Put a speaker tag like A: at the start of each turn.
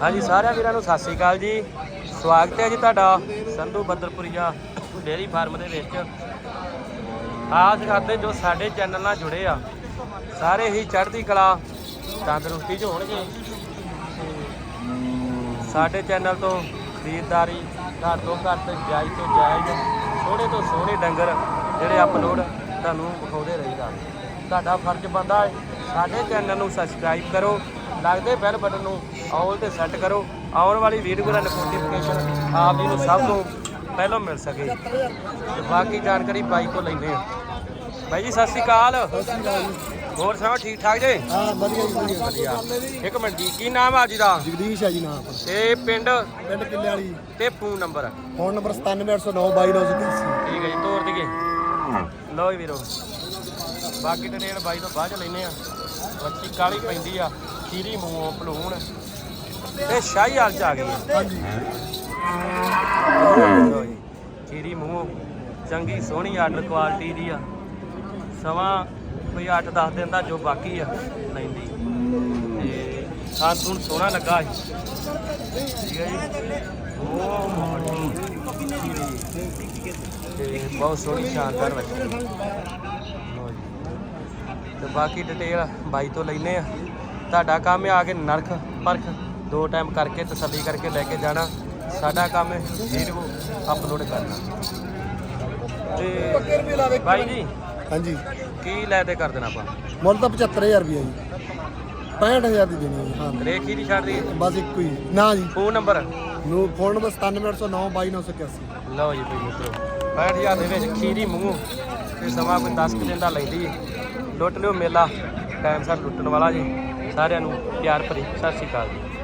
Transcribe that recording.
A: ਹਾਂਜੀ, ਸਾਰਿਆਂ ਵੀਰਾਂ ਨੂੰ ਸਤਿ ਸ੍ਰੀ ਅਕਾਲ ਜੀ। ਸਵਾਗਤ ਹੈ ਜੀ ਤੁਹਾਡਾ ਸੰਧੂ ਬੱਦਰਪੁਰੀਆ ਡੇਅਰੀ ਫਾਰਮ ਦੇ ਵਿੱਚ। ਆਸ ਕਰਦੇ ਜੋ ਸਾਡੇ ਚੈਨਲ ਨਾਲ ਜੁੜੇ ਆ। ਸਾਰੇ ਹੀ ਚੜ੍ਹਦੀ ਕਲਾ, ਤੰਦਰੁਸਤੀ 'ਚ ਹੋਣਗੇ। ਸਾਡੇ ਚੈਨਲ ਤੋਂ ਖਰੀਦਦਾਰੀ ਘਰ ਤੋਂ ਘਰ ਤੇ ਜਾਇਜ਼ ਤੋਂ ਜਾਇਜ਼ ਸੋਹਣੇ ਤੋਂ ਸੋਹਣੇ ਡੰਗਰ ਜਿਹੜੇ ਅਪਲੋਡ ਤੁਹਾਨੂੰ ਵਿਖਾਉਂਦੇ ਰਹੀਦਾ। ਤੁਹਾਡਾ ਫਰਜ਼ ਬੰਦਾ ਹੈ, ਸਾਡੇ ਚੈਨਲ ਨੂੰ ਸਬਸਕ੍ਰਾਈਬ ਕਰੋ। ਲੱਗਦੇ ਬੈਲ ਬਟਨ ਨੂੰ ਆਲ ਤੇ ਸੈੱਟ ਕਰੋ। ਆਉਣ ਵਾਲੀ ਵੀਡੀਓ ਦਾ ਨੋਟੀਫਿਕੇਸ਼ਨ ਆਪ ਜੀ ਨੂੰ ਸਭ ਤੋਂ ਪਹਿਲਾਂ ਮਿਲ ਸਕੇ। ਤੇ ਬਾਕੀ ਜਾਣਕਾਰੀ ਬਾਈ ਤੋਂ ਲੈਂਦੇ ਆ ਬਾਈ ਜੀ ਸਤਿ ਸ਼੍ਰੀ ਅਕਾਲ। ਹੋਰ ਸੁਣਾਓ ਠੀਕ ਠਾਕ ਜੀ?
B: ਹਾਂ ਵਧੀਆ ਜੀ ਵਧੀਆ।
A: ਇੱਕ ਮਿੰਟ ਜੀ ਕੀ ਨਾਮ ਆ ਜੀ ਦਾ?
B: ਜਗਦੀਸ਼ ਹੈ ਜੀ ਨਾਮ।
A: ਤੇ ਪਿੰਡ?
B: ਪਿੰਡ ਕਿੱਲੇ ਵਾਲੀ
A: ਤੇ ਫੋਨ ਨੰਬਰ
B: ਫੋਨ ਨੰਬਰ 97809 2293
A: ਠੀਕ ਹੈ ਜੀ ਤੋਰ ਦਈਏ। ਲਓ ਜੀ ਵੀਰੋ। ਬਾਕੀ ਡਿਟੇਲ ਬਾਈ ਤੋਂ ਬਾਅਦ ਚ ਲੈਨੇ ਆ ਬੱਚੀ ਕਾਲੀ ਪੈਂਦੀ ਆ ਖੀਰੀ ਮੂੰਹੋਂ ਭਲੂਣ। ਤੇ ਸ਼ਾਹੀ ਹਾਲ ਚ ਆ ਗਈ ਆ
B: ਹਾਂਜੀ।
A: ਲਓ ਜੀ ਖੀਰੀ ਮੂੰਹੋਂ। ਚੰਗੀ ਸੋਹਣੀ ਆਰਡਰ ਕੁਆਲਿਟੀ ਦੀ ਆ। ਸਮਾਂ ਕੋਈ 8-10 ਦਿਨ ਦਾ ਜੋ ਬਾਕੀ ਆ ਲੈਂਦੀ। ਤੇ ਖਾਣ ਤੁਹਾਨੂੰ ਸੋਹਣਾ ਲੱਗਾ ਸੀ। ਠੀਕ ਹੈ ਜੀ। ਉਹ ਤੇ ਬਹੁਤ ਸੋਹਣੀ ਸ਼ਾਨਦਾਰ ਬੱਚੀ ਲਓ ਜੀ। ਤੇ ਬਾਕੀ ਡਿਟੇਲ ਬਾਈ ਤੋਂ ਲੈਨੇ ਆ। ਤੁਹਾਡਾ ਕੰਮ ਹੈ ਆ ਕੇ ਨਰਖ ਪਰਖ। ਦੋ ਟਾਈਮ ਕਰਕੇ ਤਸੱਲੀ ਕਰਕੇ ਲੈ ਕੇ ਜਾਣਾ। ਸਾਡਾ ਕੰਮ ਹੈ ਵੀਡੀਓ ਅਪਲੋਡ ਕਰਨਾ। ਤੇ ਬਾਈ ਜੀ
B: ਹਾਂਜੀ।
A: ਕੀ ਲੈ ਤੇ ਕਰ ਦੇਣਾ ਆਪਾਂ?
B: ਮੁੱਲ ਤਾਂ 75000 ਰੁਪਏ ਜੀ। 65000 ਦੀ ਦੇਣੀ ਹੈ ਹਾਂ।
A: ਰੇਖੀ ਦੀ ਛੱਡ ਦੀ
B: ਬਸ ਇੱਕੋ ਹੀ। ਨਾ ਜੀ।
A: Phone number?
B: ਨੂੰ ਫੋਨ ਨੰਬਰ 97809 2291
A: ਲਓ ਜੀ ਭਾਈ ਮਿੱਤਰੋ 65000 ਦੇ ਵਿੱਚ ਖੀਰੀ ਮੂੰਹ ਤੇ ਸਮਾਂ ਕੋਈ 10 ਕੁ ਦਿਨ ਦਾ ਲੈਂਦੀ ਹੈ। ਲੁੱਟ ਲਿਓ ਮੇਲਾ ਟਾਈਮ ਸਾਰ ਲੁੱਟਣ ਵਾਲਾ ਜੀ। ਸਾਰਿਆਂ ਨੂੰ ਪਿਆਰ ਭਰੀ ਸਤਿ ਸ਼੍ਰੀ ਅਕਾਲ ਜੀ।